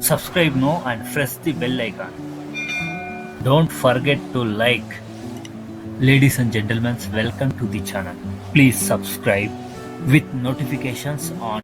Subscribe now and press the bell icon. Don't forget to like. Ladies and gentlemen, welcome to the channel. Please subscribe with notifications on.